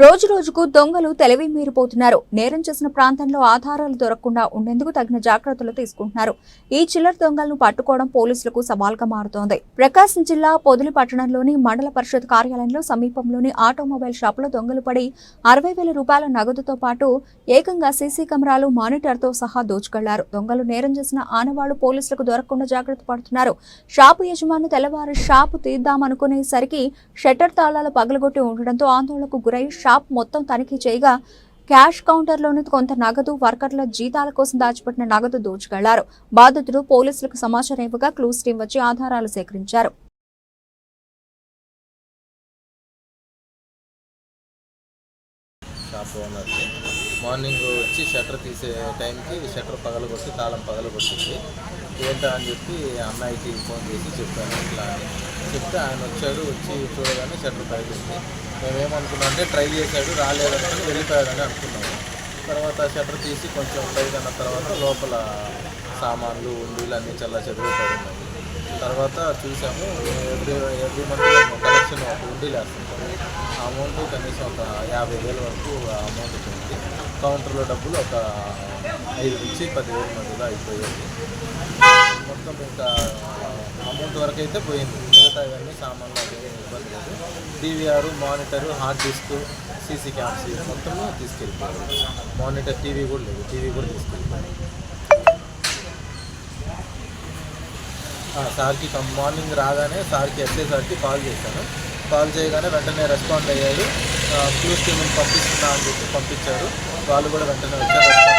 రోజు రోజుకు దొంగలు తెలివి మీరిపోతున్నారు. నేరం చేసిన ప్రాంతంలో ఆధారాలు దొరకకుండా ఉండేందుకు తగిన జాగ్రత్తలు తీసుకుంటున్నారు. ఈ చిల్లర దొంగలను పట్టుకోవడం పోలీసులకు సవాల్గా మారుతోంది. ప్రకాశం జిల్లా పొదిలి పట్టణంలోని మండల పరిషత్ కార్యాలయంలో సమీపంలోని ఆటోమొబైల్ షాపులో దొంగలు పడి అరవై వేల రూపాయల నగదుతో పాటు ఏకంగా సీసీ కెమెరాలు మానిటర్తో సహా దోచుకెళ్ళారు. దొంగలు నేరం చేసిన ఆనవాళ్ళు పోలీసులకు దొరకకుండా జాగ్రత్త పడుతున్నారు. షాపు యజమాని తెల్లవారు షాపు తీద్దామనుకునేసరికి షట్టర్ తాళాలు పగలగొట్టి ఉండడంతో ఆందోళనకు గురై షాప్ మొత్తం తనిఖీ చేయగా క్యాష్ కౌంటర్లోని కొంత నగదు వర్కర్ల జీతాల కోసం దాచిపెట్టిన నగదు దోచుకెళ్ళారు. బాధితుడు పోలీసులకు సమాచారం ఇవ్వగా క్లూస్ టీం వచ్చి ఆధారాలు సేకరించారు. షాప్ ఓనర్కి మార్నింగ్ వచ్చి షట్టర్ తీసే టైంకి షట్టర్ పగలగొట్టి తాళం పగలగొట్టింది. ఏంటా అని చెప్పి అన్నయ్యకి ఫోన్ చేసి చెప్పాను ఇట్లా చెప్తే ఆయన వచ్చాడు వచ్చి చూడగానే షట్టర్ పగిలింది. మేమేమనుకున్నాం అంటే ట్రై చేశాడు రాలేదని వెళ్ళిపోయాడని అనుకున్నాము తర్వాత షటర్ తీసి కొంచెం పైకి అన్న తర్వాత లోపల సామాన్లు ఉండీలు అన్నీ చల్ల చదివిపోయి ఉన్నాయి తర్వాత చూసాము ఎవ్రీ ఎవ్రీ మంత్ కలెక్షన్ ఒక ఉండీలు వేస్తుంటాము అమౌంట్ కనీసం ఒక యాభై వేల వరకు అమౌంట్ పోయింది కౌంటర్లో డబ్బులు ఒక ఐదు నుంచి పదివేల మధ్యలో అయిపోయింది మొత్తం ఇంకా అమౌంట్ వరకు అయితే పోయింది. మిగతా ఇవన్నీ సామాన్లు అవి DVR monitor hard disk CC cams మొత్తము తీసుకెళ్ళిపోయారు. మానిటర్ టీవీ కూడా లేదు. టీవీ కూడా తీసుకెళ్ళిపోయారు. సార్కి మార్నింగ్ రాగానే సార్కి ఎస్ఐ సార్కి కాల్ చేశాను. కాల్ చేయగానే వెంటనే రెస్పాండ్ అయ్యారు. ఫ్యూస్ టీమ్ని పంపిస్తున్నా అని చెప్పి పంపించారు. వాళ్ళు కూడా వెంటనే వచ్చారు.